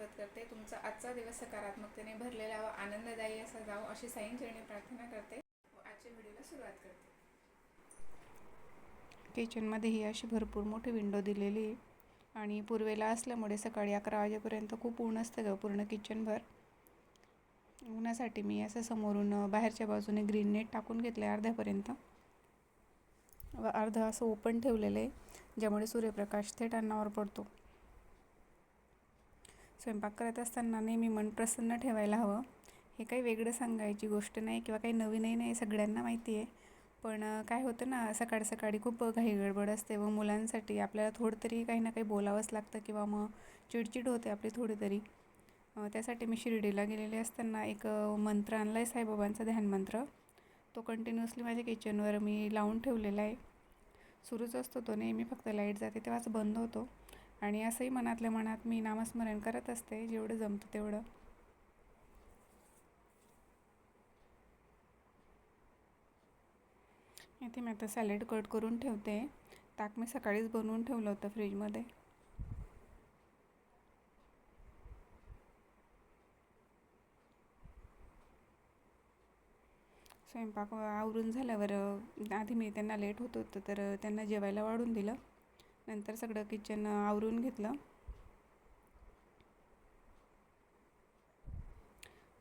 स्वागत करते. तुमचा आजचा दिवस सकारात्मकतेने भरलेला व आनंददायी असा जावो अशी साईंचरणी प्रार्थना करते. व आजच्या व्हिडिओला सुरुवात करते. किचनमध्ये ही अशी भरपूर मोठी विंडो दिलेली आहे. आणि पूर्वेला असल्यामुळे सकाळी अकरा वाजेपर्यंत खूप ऊन असतं गं पूर्ण किचनभर. उन्हासाठी मी असं समोरून बाहेरच्या बाजूने ग्रीन नेट टाकून घेतलं आहे अर्ध्यापर्यंत. व अर्धं असं ओपन ठेवलेलं आहे ज्यामुळे सूर्यप्रकाश थेट अन्नावर पडतो. स्वयंपाक करत असताना नेहमी मन प्रसन्न ठेवायला हवं. हे काही वेगळं सांगायची गोष्ट नाही किंवा काही नवीनही नाही सगळ्यांना माहिती आहे. पण काय होतं ना सकाळ सकाळी खूप घाई गडबड असते व मुलांसाठी आपल्याला थोडं तरी काही ना काही बोलावंच लागतं किंवा मग चिडचिड होते आपली थोडी तरी त्यासाठी मी शिर्डीला गेलेले असताना एक मंत्र आणला आहे साईबाबांचा ध्यान मंत्र. तो कंटिन्युअसली माझ्या किचनवर मी लावून ठेवलेला आहे. सुरूच असतो तो नेहमी फक्त लाइट जाते तेव्हाच बंद होतो. आणि असंही मनातल्या मनात मी नामस्मरण करत असते जेवढं जमतं तेवढं. इथे मी आता सॅलेड कट करून ठेवते. ताक मी सकाळीच बनवून ठेवलं होतं फ्रीजमध्ये. स्वयंपाक आवरून झाल्यावर आधी मी त्यांना लेट होत होतं तर त्यांना जेवायला वाढून दिलं. नंतर सगळं किचन आवरून घेतलं.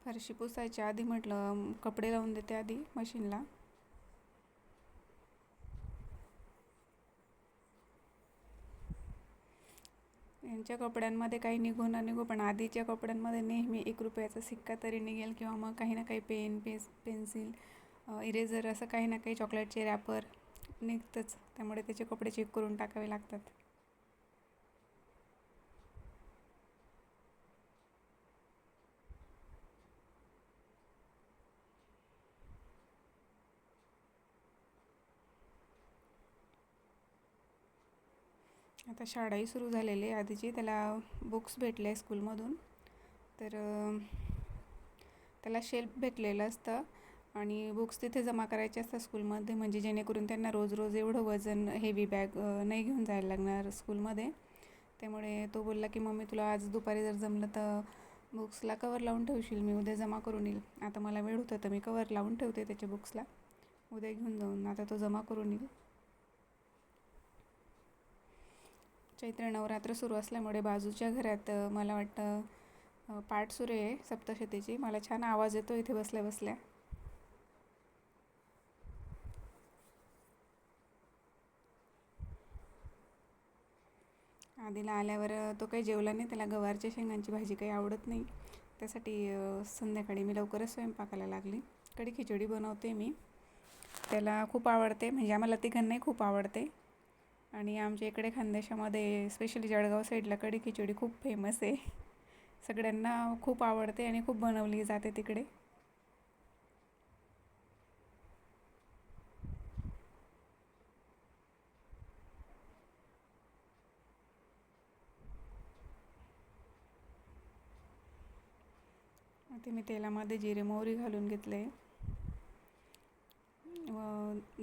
फरशी पुसायच्या आधी म्हटलं कपडे लावून देते आधी मशीनला यांच्या कपड्यांमध्ये काही निघू ना निघो पण आधीच्या कपड्यांमध्ये नेहमी एक रुपयाचा सिक्का तरी निघेल किंवा मग काही ना काही पेन पेस पेन्सिल इरेझर असं काही ना काही चॉकलेटचे रॅपर निघतंच. त्यामुळे त्याचे कपडे चेक करून टाकावे लागतात. आता शाळाही सुरू झालेली आहे. आधीची त्याला बुक्स भेटले स्कूलमधून तर त्याला शेल्फ भेटलेलं असतं. आणि बुक्स तिथे जमा करायचे असतात स्कूलमध्ये म्हणजे जेणेकरून त्यांना रोज रोज एवढं वजन हेवी बॅग नाही घेऊन जायला लागणार स्कूलमध्ये त्यामुळे तो बोलला की मम्मी तुला आज दुपारी जर जमलं तर बुक्सला कवर लावून ठेवशील. मी उद्या जमा करून येईल. आता मला वेळ होतं तर मी कवर लावून ठेवते त्याच्या बुक्सला उद्या घेऊन जाऊन. आता तो जमा करून येईल. चैत्र नवरात्र सुरू असल्यामुळे बाजूच्या घरात मला वाटतं पाठ सुरू आहे सप्तशतीची. मला छान आवाज येतो इथे बसल्या बसल्या. आधीला आल्यावर तो काही जेवला नाही. त्याला गवारच्या शेंगांची भाजी काही आवडत नाही. त्यासाठी संध्याकाळी मी लवकरच स्वयंपाकाला लागली. कढी खिचडी बनवते मी. त्याला खूप आवडते. म्हणजे आम्हाला तिघांनाही खूप आवडते. आणि आमच्या इकडे खानदेशामध्ये स्पेशली जळगाव साईडला कढी खिचडी खूप फेमस आहे. सगळ्यांना खूप आवडते आणि खूप बनवली जाते तिकडे. ते मी तेलामध्ये जिरे मोहरी घालून घेतले. व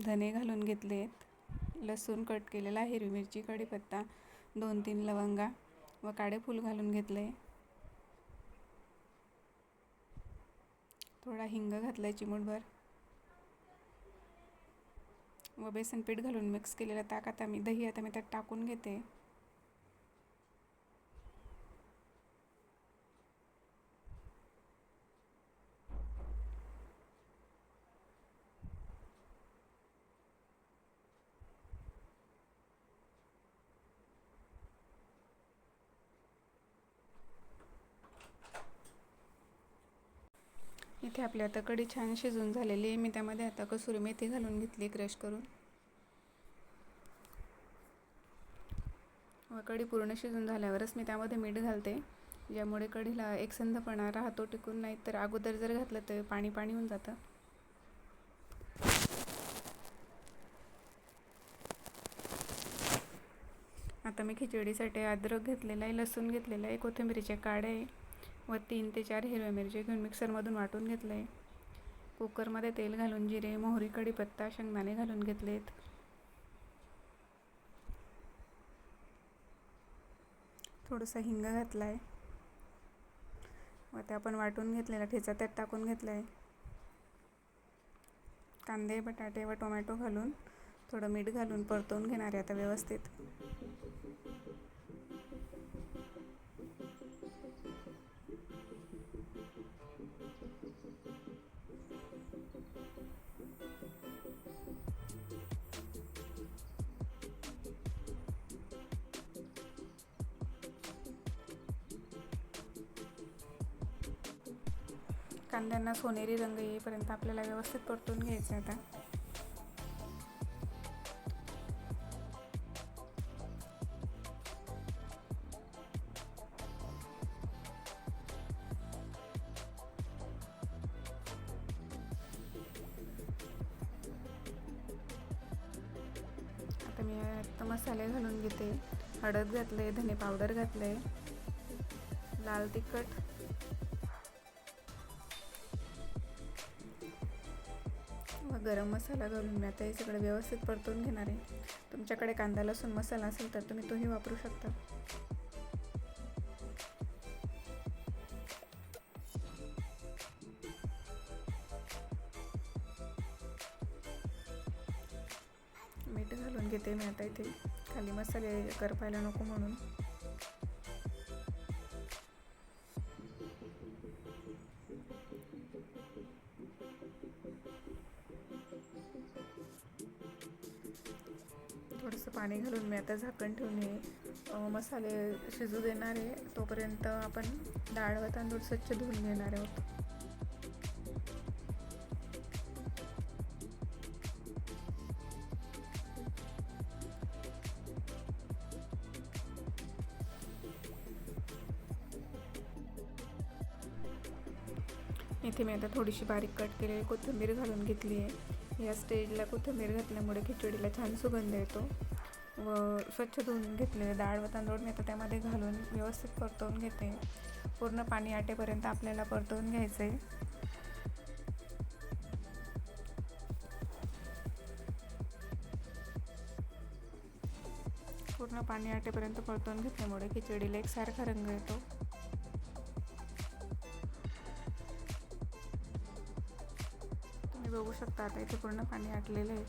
धने घालून घेतलेत. लसूण कट केलेला हिरवी मिरची कढीपत्ता दोन तीन लवंगा व काळे फूल घालून घेतले. थोडा हिंग घातला आहे चिमूटभर. व बेसन पीठ घालून मिक्स केलेलं ताक आता मी दही आता मी त्यात टाकून घेते. इथे आपली आता कढी छान शिजून झालेली आहे. मी त्यामध्ये आता कसुरी मेथी घालून घेतली क्रश करून. व कढी पूर्ण शिजून झाल्यावरच मी त्यामध्ये मीठ घालते. ज्यामुळे कढीला एकसंधपणा राहतो टिकून नाही तर अगोदर जर घातलं तर पाणी पाणी होऊन जातं. आता मी खिचडीसाठी अद्रक घेतलेला आहे लसूण घेतलेला आहे कोथिंबीरीच्या काड्या आहे. व तीन ते चार हिरव्या मिरची घेऊन मिक्सरमधून वाटून घेतलं आहे कुकरमध्ये तेल घालून जिरे मोहरी कढीपत्ता शेंगदाणे घालून घेतलेत. थोडंसं हिंग घातला आहे व ते आपण वाटून घेतलेला ठेचा त्यात टाकून घेतला आहे कांदे बटाटे व टोमॅटो घालून थोडं मीठ घालून परतवून घेणार आहे आता व्यवस्थित. कांद्यांना सोनेरी रंग येईपर्यंत आपल्याला व्यवस्थित परतून घ्यायचं आहे आता. आता मी आता मसाले घालून घेते. हळद घातले धने पावडर घातले लाल तिखट. गरम मसाला घालून मी आता हे सगळं व्यवस्थित परतून घेणार आहे. तुमच्याकडे कांदा लसूण मसाला असेल तर तुम्ही तोही वापरू शकता. मीठ घालून घेते मी आता इथे. खाली मसाले करपायला नको म्हणून. पाणी घालून मी आता झाकण ठेवून हे मसाले शिजू देणार आहे. तोपर्यंत आपण डाळ व तांदूळ स्वच्छ धुवून घेणार आहोत. इथे मी आता थोडीशी बारीक कट केलेली कोथिंबीर घालून घेतली आहे. या स्टेजला कोथिंबीर घातल्यामुळे खिचडीला छान सुगंध येतो. व स्वच्छ धुवून घेतलेले डाळ व तांदूळ मी आता त्यामध्ये घालून व्यवस्थित परतवून घेते. पूर्ण पाणी आटेपर्यंत आपल्याला परतवून घ्यायचं आहे पूर्ण पाणी आटेपर्यंत परतवून घेतल्यामुळे खिचडीला एक सारखा रंग येतो. तुम्ही बघू शकता आता इथे पूर्ण पाणी आटलेलं आहे.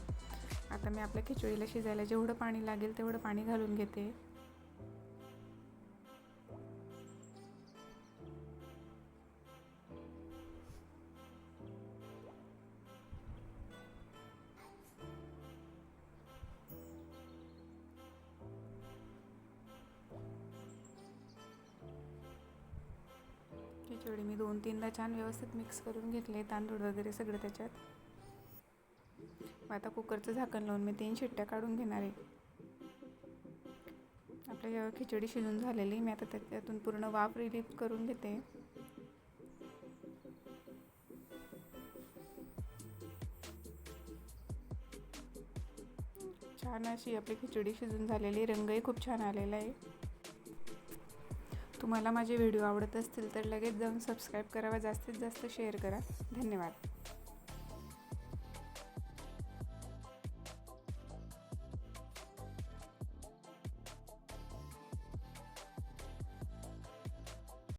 आता मी आपल्या खिचडीला शिजायला जेवढं पाणी लागेल तेवढं पाणी घालून घेते. खिचडी मी दोन तीनदा छान व्यवस्थित मिक्स करून घेतले तांदूळ वगैरे सगळं त्याच्यात. मग आता कुकरचं झाकण लावून मी तीन शिट्ट्या काढून घेणार आहे. आपल्या खिचडी शिजून झालेली मी आता त्याच्यातून पूर्ण वाफ रिलीफ करून घेते. छान अशी आपली खिचडी शिजून झालेली रंगही खूप छान आलेला आहे. तुम्हाला माझे व्हिडिओ आवडत असतील तर लगेच जाऊन सबस्क्राईब करा व जास्तीत जास्त शेअर करा. धन्यवाद.